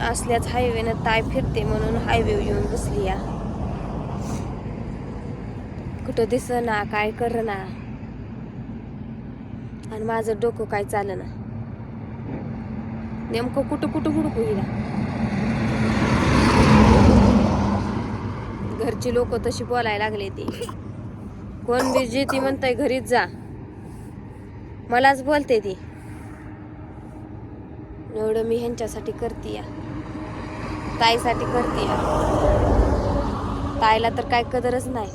असल्याच हायवेनं ताय फिरते म्हणून हायवे येऊन बसली या. कुठं दिस ना काय कर ना आणि माझं डोकं काय चालं ना नेमकं कुठं कुठं हुडकू हिला? घरची लोक तशी बोलायला लागले ती. कोण बी जे ती म्हणताय घरीच जा. मलाच बोलते ती. एवढं मी ह्यांच्यासाठी करते या. ताईसाठी करते ताईला तर काय कदरच नाही.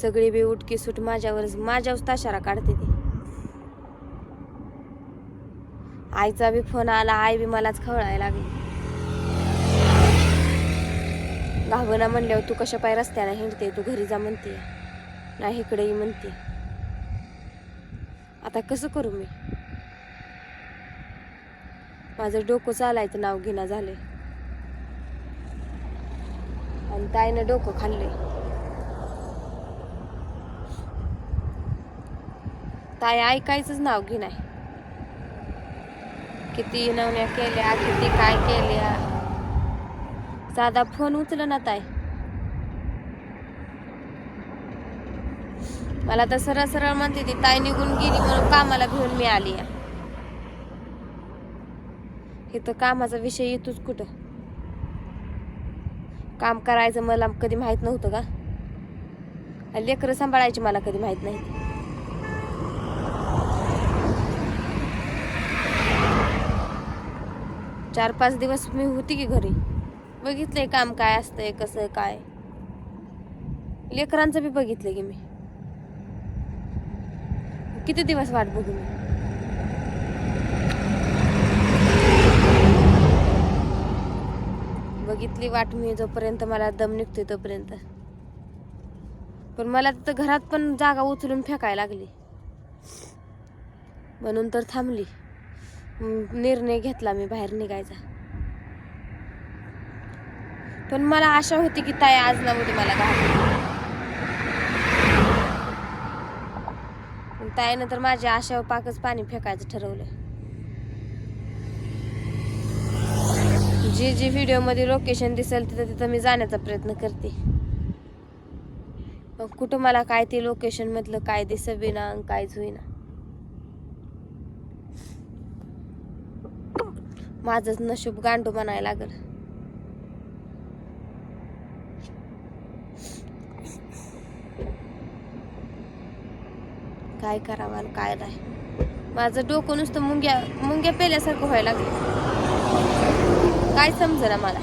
सगळी बी उठकी सुट माझ्यावरच माझ्यावर ताशारा काढते ती. आईचा बी फोन आला आई बी मलाच खवळायला लागली. गावना म्हणल्यावर तू कशा पाय रस्त्याला हिंडते तू घरी जा म्हणते नाही इकडे म्हणते आता कसं करू मी? माझं डोकं चालायचं नाव घेणं झाले आणि ताईनं डोकं खाल्ले ताई ऐकायचंच नाव आहे. किती नवण्या केल्या किती काय केल्या. साधा फोन उचल ना ताई. मला तर सरळ सरळ म्हणते ती ताई निघून गेली म्हणून कामाला घेऊन मी आली हे इथं कामाचा विषय येतोच कुठं? काम करायचं मला कधी माहीत नव्हतं का? लेकरं सांभाळायची मला कधी माहीत नाही. चार पाच दिवस मी होती की घरी. बघितलंय काम काय असतंय कसं काय. लेकरांचं बी बघितलं की मी. किती दिवस वाट बघू मी? घरातली वाट मी जोपर्यंत मला दम निघतोय तोपर्यंत. पण मला तर घरात पण जागा उचलून फेकायला लागली. म्हणून तर थांबली. निर्णय घेतला मी बाहेर निघायचा. पण मला आशा होती की ताई आज ना उद्या मला घालते ताईनं तर माझ्या आशावर पाकच पाणी फेकायचं ठरवलं. जी जी व्हिडिओमध्ये लोकेशन दिसेल तिथं तिथं मी जाण्याचा प्रयत्न करते. पण कुठं मला काय ते लोकेशन मधलं काय दिसविना आणि कायच होईना. माझंच नशीब गांडू म्हणायला लागल. काय करावा आणि काय नाही. माझं डोकं नुसतं मुंग्या मुंग्या पेल्यासारखं व्हायला लागलं काय समजना मला?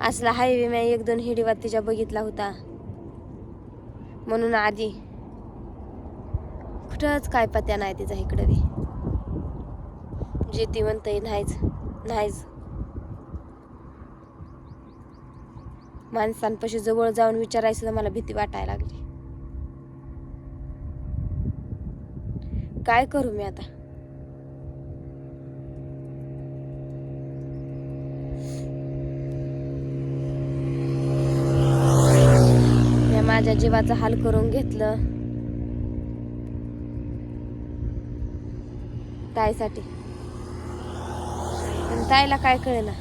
असला हायवे मी एक दोन हिडीवात तिच्या बघितला होता. म्हणून आधी. कुठंच काय पत्या नाही तिचा इकडं बी. जे ती म्हणतंय नाहीच नाहीच. माणसांपाशी जवळ जाऊन विचारायचं तर मला भीती वाटायला लागली. काय करू मी आता मी माझ्या जीवाचा हाल करून घेतलं. ताईसाठी. पण ताईला काय कळेना.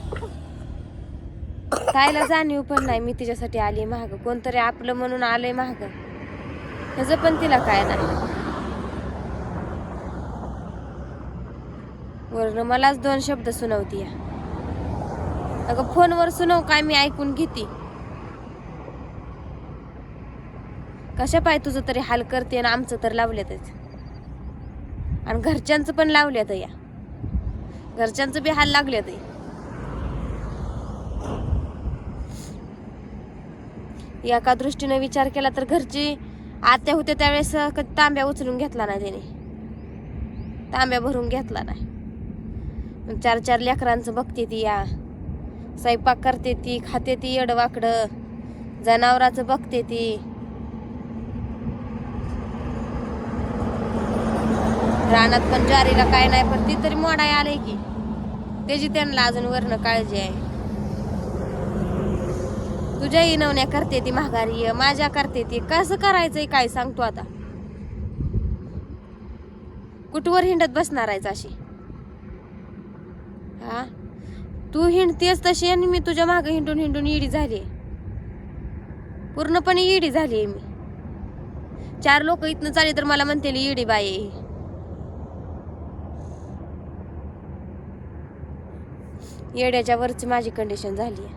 ताईला जाणीव पण नाही मी तिच्यासाठी आली महाग कोणतरी आपलं म्हणून आलंय महाग ह्याचं पण तिला काय नाही. वरनं मलाच दोन शब्द सुनावती या अगं फोनवर सुनव काय मी ऐकून घेते. कशा पाय तुझं तरी हाल करते आणि आमचं तर लावल्यातच. आणि घरच्यांचं पण लावल्यात या. घरच्यांचं बी हाल लागल्यात. एका दृष्टीने विचार केला तर घरची आत्या होत्या त्यावेळेस कधी तांब्या उचलून घेतला नाही त्याने. तांब्या भरून घेतला नाही. चार चार लेकरांचं बघते ती या. स्वयंपाक करते ती खाते ती एडवाकडं जनावराचं बघते ती. रानात पण ज्वारीला काय नाही पण ती तरी मोडाय आले की. त्याची त्यांना अजून वरण काळजी आहे. तुझ्या इनवण्या करते ती माघारी माझ्या करते ती. कसं करायचंय काय सांगतो आता? कुठवर हिंडत बसणार आहेस अशी? हा? तू हिंडतेस तशी आणि मी तुझ्या मागे हिंडून हिंडून इडी झाली पूर्णपणे इडी झाली मी. चार लोक इथनं चालले तर मला म्हणते इडी बाई आहे ही. येड्याच्या वरची माझी कंडिशन झाली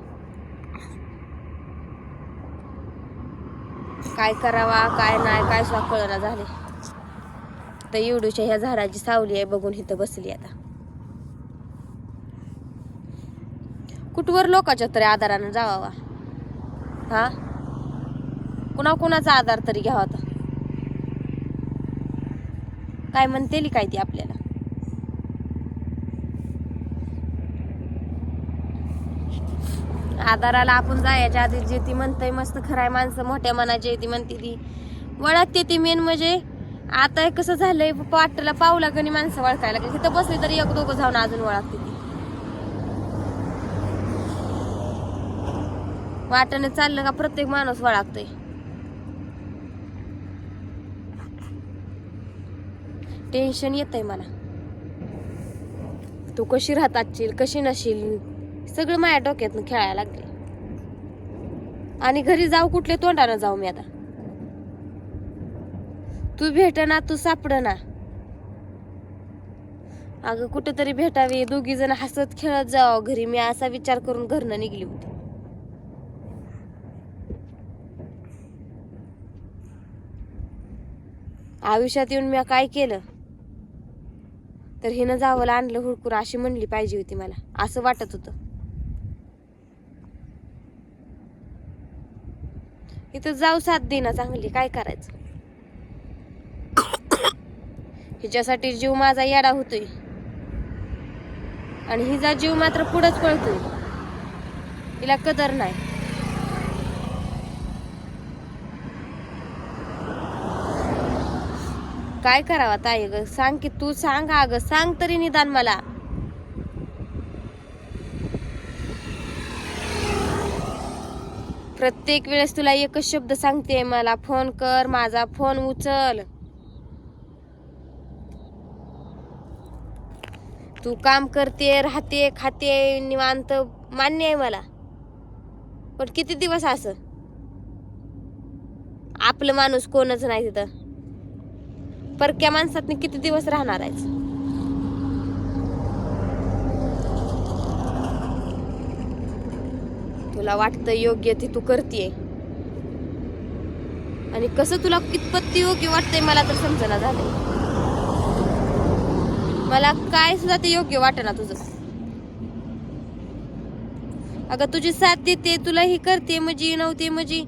काय करावा काय नाही काय सुद्धा कळना झाले. तर एवढूच्या ह्या झाडाची सावली आहे बघून इथं बसली आता. कुठवर लोकांच्या तरी आधारानं जावावा? हा? कुणा कुणाचा आधार तरी घ्यावा आता? काय म्हणतेली काय ती आपल्याला? आधाराला आपण जायच्या आधी जे ती म्हणतंय मस्त खराय माणसं मोठ्या मनाची ती म्हणते ती. वळखते ती मेन म्हणजे आता कसं झालंय वाटलं पावला गणी माणसं वळखायला लागली. तिथं बसली तरी एक दोघं जाऊन अजून वळखते ती. वाटाने चाललं का प्रत्येक माणूस वळखतोय. टेन्शन येतंय मला. तू कशी राहत असशील कशी नशील? सगळं माझ्या डोक्यातनं खेळायला लागले. आणि घरी जाऊ कुठले तोंडानं जाऊ मी आता? तू भेट ना तू सापड ना अगं कुठेतरी भेटावी दोघी जण हसत खेळत जावं. घरी मी असा विचार करून घरनं निघली होती. आयुष्यात येऊन मी काय केलं? तर हिनं जावं आणलं हुडकूर अशी म्हणली पाहिजे होती मला. असं वाटत होतं. इथं जाऊ साथ देना चांगली काय करायचं? हिच्यासाठी जीव माझा याडा होतोय. आणि हिचा जीव मात्र पुढंच पळतोय. तिला कदर नाही. काय करावा ताई ग? सांग की तू सांग अगं सांग तरी निदान मला. प्रत्येक वेळेस तुला एकच शब्द सांगते मला फोन कर माझा फोन उचल. तू काम करते राहते खाते निवांत मान्य आहे मला. पण किती दिवस असं? आपलं माणूस कोणच नाही तिथं. परक्या माणसात किती दिवस राहणार आहे तुला वाटतं योग्य ते तू करते आणि कसं तुला कितपत ते योग्य वाटतंय मला तर समजना झालंय. मला काय सुद्धा ते योग्य वाटेना तुझं. अगं तुझी साथ देते तुला ही करते म्हणजे नव्हते म्हणजे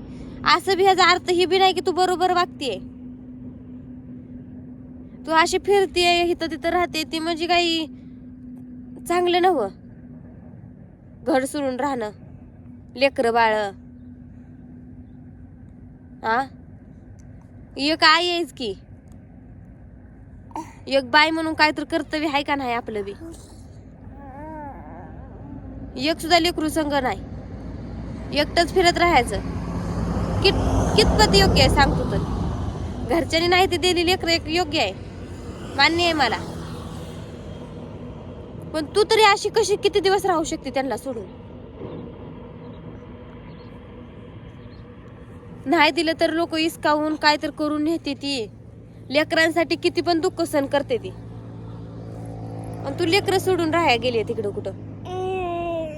असं बी ह्याचा अर्थ ही बी नाही की तू बरोबर वागते तू अशी फिरते इथं तिथं राहते ते म्हणजे काही चांगलं नव्ह. घर सोडून राहणं. लेकर बाळ. हा एक आई आहेस की. एक बाई म्हणून काय तर कर्तव्य आहे का नाही आपलं बी? एक सुद्धा लेकरू संग नाही. एकटंच फिरत राहायचं. कित कितपत योग्य आहे सांगतो तर. घरच्यांनी नाही ते दिली लेकर एक योग्य आहे. मान्य आहे मला. पण तू तरी अशी कशी किती दिवस राहू शकते त्यांना सोडून? नाही दिलं तर लोक इसकावून काय तर करून नेते ती. लेकरांसाठी किती पण दुःख सहन करते ती. आणि तू लेकरं सोडून राहायला गेली तिकडं कुठं?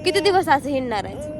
किती दिवस असं हिंडणार आहे